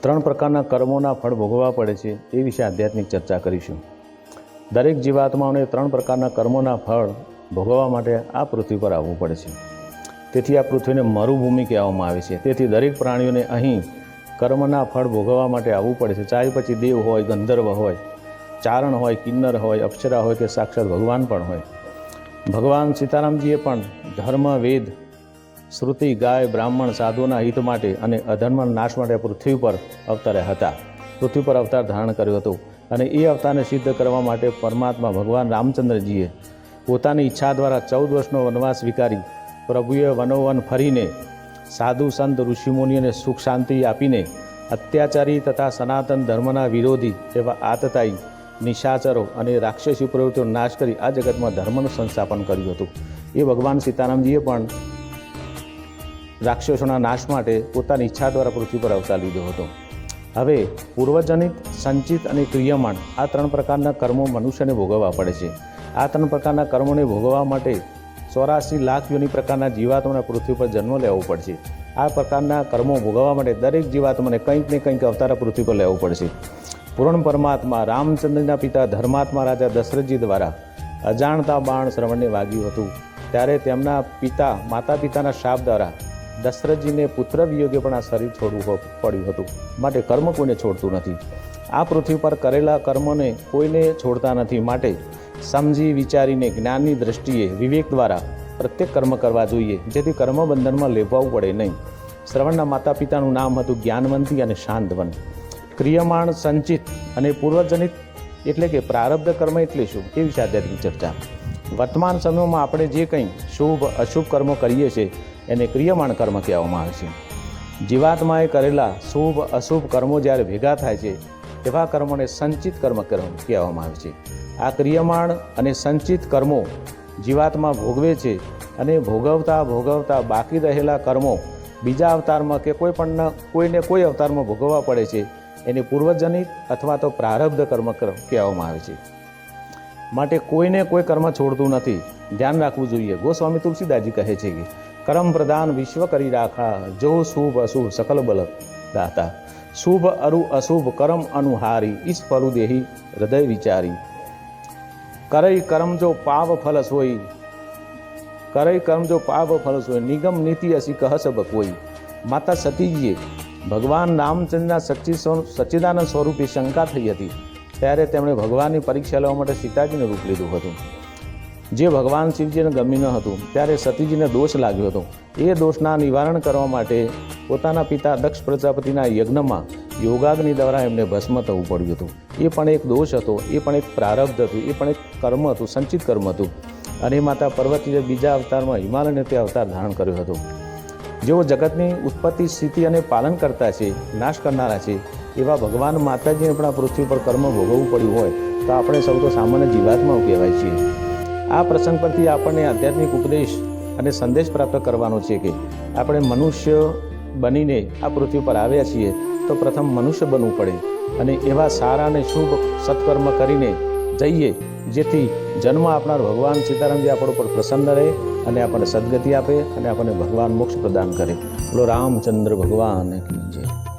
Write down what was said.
ત્રણ પ્રકારના કર્મોના ફળ ભોગવવા પડે છે એ વિશે આધ્યાત્મિક ચર્ચા કરીશું. દરેક જીવાત્માઓને ત્રણ પ્રકારના કર્મોના ફળ ભોગવવા માટે આ પૃથ્વી પર આવવું પડે છે. તેથી આ પૃથ્વીને મરુભૂમિ કહેવામાં આવે છે. તેથી દરેક પ્રાણીઓને અહીં કર્મના ફળ ભોગવવા માટે આવવું પડે છે. ચાહે પછી દેવ હોય, ગંધર્વ હોય, ચારણ હોય, કિન્નર હોય, અપ્સરા હોય કે સાક્ષાત ભગવાન પણ હોય. ભગવાન સીતારામજીએ પણ ધર્મ, વેદ શ્રુતિ, ગાય, બ્રાહ્મણ સાધુના હિત માટે અને અધર્મના નાશ માટે પૃથ્વી પર અવતર્યા હતા. પૃથ્વી પર અવતાર ધારણ કર્યો હતો અને એ અવતારને સિદ્ધ કરવા માટે પરમાત્મા ભગવાન રામચંદ્રજીએ પોતાની ઈચ્છા દ્વારા ચૌદ વર્ષનો વનવાસ સ્વીકારી. પ્રભુએ વનોવન ફરીને સાધુ સંત ઋષિમુનિઓને સુખ શાંતિ આપીને અત્યાચારી તથા સનાતન ધર્મના વિરોધી એવા આતતાઈ નિશાચરો અને રાક્ષસી પ્રવૃત્તિનો નાશ કરી આ જગતમાં ધર્મનું સંસ્થાપન કર્યું હતું. એ ભગવાન સીતારામજીએ પણ રાક્ષસોના નાશ માટે પોતાની ઈચ્છા દ્વારા પૃથ્વી પર અવતાર લીધો હતો. હવે પૂર્વજનિત, સંચિત અને ક્રિયમાણ આ ત્રણ પ્રકારના કર્મો મનુષ્યને ભોગવવા પડે છે. આ ત્રણ પ્રકારના કર્મોને ભોગવવા માટે ચોરાસી લાખ યોની પ્રકારના જીવાત્માને પૃથ્વી પર જન્મ લેવો પડશે. આ પ્રકારના કર્મો ભોગવવા માટે દરેક જીવાત્માને કંઈક ને કંઈક અવતાર પૃથ્વી પર લેવો પડશે. પૂર્ણ પરમાત્મા, રામચંદ્રના પિતા, ધર્માત્મા રાજા દશરથજી દ્વારા અજાણતા બાણ શ્રવણને વાગ્યું હતું. ત્યારે તેમના પિતા માતા પિતાના શાપ દ્વારા દશરથજીને પુત્ર વિયોગે પણ આ શરીર છોડવું પડ્યું હતું. માટે કર્મ કોઈને છોડતું નથી. આ પૃથ્વી પર કરેલા કર્મને કોઈને છોડતા નથી. માટે સમજી વિચારીને જ્ઞાનની દ્રષ્ટિએ વિવેક દ્વારા પ્રત્યેક કર્મ કરવા જોઈએ. જેથી કર્મબંધનમાં લેવાવું પડે નહીં. શ્રવણના માતા પિતાનું નામ હતું જ્ઞાનવંતી અને શાંતવન. ક્રિયમાણ, સંચિત અને પૂર્વજનિત એટલે કે પ્રારબ્ધ કર્મ એટલે શું? એ વિશે આધ્યાત્મિક ચર્ચા. વર્તમાન સમયમાં આપણે જે કંઈ શુભ અશુભ કર્મો કરીએ છીએ એને ક્રિયમાણ કર્મ કહેવામાં આવે છે. જીવાત્માએ કરેલા શુભ, અશુભ કર્મો જ્યારે ભેગા થાય છે તેવા કર્મોને સંચિત કર્મ કહેવામાં આવે છે. આ ક્રિયમાણ અને સંચિત કર્મો જીવાત્મા ભોગવે છે અને ભોગવતા ભોગવતા બાકી રહેલા કર્મો બીજા અવતારમાં કે કોઈ પણ કોઈને કોઈ અવતારમાં ભોગવવા પડે છે, એને પૂર્વજનિત અથવા તો પ્રારબ્ધ કર્મ કહેવામાં આવે છે. માટે કોઈને કોઈ કર્મ છોડતું નથી. ધ્યાન રાખવું જોઈએ. ગોસ્વામી તુલસીદાસજી કહે છે કે કર્મ પ્રદાન વિશ્વ કરી રાખા. જો શુભ અશુભ સકલ બલ દાતા. શુભ અરુ અશુભ કરમ અનુહારી. ઈશ પરુ દેહી હૃદય વિચારી. કરઈ કરમ જો પાવ ફલ સોઈ. કરઈ કર્મ જો પાવ ફલ સોઈ. નિગમ નીતિ અસી કહસ કોઈ. માતા સતીજીએ ભગવાન રામચંદ્રના સચિ સચ્ચિદાનંદ સ્વરૂપે શંકા થઈ હતી. ત્યારે તેમણે ભગવાનની પરીક્ષા લેવા માટે સીતાજીનું રૂપ લીધું હતું. જે ભગવાન શિવજીને ગમ્યું ન હતું, ત્યારે સતીજીને દોષ લાગ્યો હતો. એ દોષના નિવારણ કરવા માટે પોતાના પિતા દક્ષ પ્રજાપતિના યજ્ઞમાં યોગાગ્નિ દ્વારા એમને ભસ્મ થવું પડ્યું હતું. એ પણ એક દોષ હતો, એ પણ એક પ્રારબ્ધ હતું, એ પણ એક કર્મ હતું, સંચિત કર્મ હતું. અને માતા પર્વતીએ બીજા અવતારમાં હિમાલયને તે અવતાર ધારણ કર્યો હતો. જેઓ જગતની ઉત્પત્તિ, સ્થિતિ અને પાલન કરતા છે, નાશ કરનારા છે, એવા ભગવાન માતાજીને પણ આ પૃથ્વી પર કર્મ ભોગવવું પડ્યું હોય, તો આપણે સૌ તો સામાન્ય જીવાત્માઓ કહેવાય છીએ. આ પ્રસંગ પરથી આપણને આધ્યાત્મિક ઉપદેશ અને સંદેશ પ્રાપ્ત કરવાનો છે કે આપણે મનુષ્ય બનીને આ પૃથ્વી પર આવ્યા છીએ તો પ્રથમ મનુષ્ય બનવું પડે અને એવા સારા અને શુભ સત્કર્મ કરીને જઈએ જેથી જન્મ આપનાર ભગવાન સીતારામજી આપણા ઉપર પ્રસન્ન રહે અને આપણને સદગતિ આપે અને આપણને ભગવાન મોક્ષ પ્રદાન કરે. બોલો, રામચંદ્ર ભગવાન જય.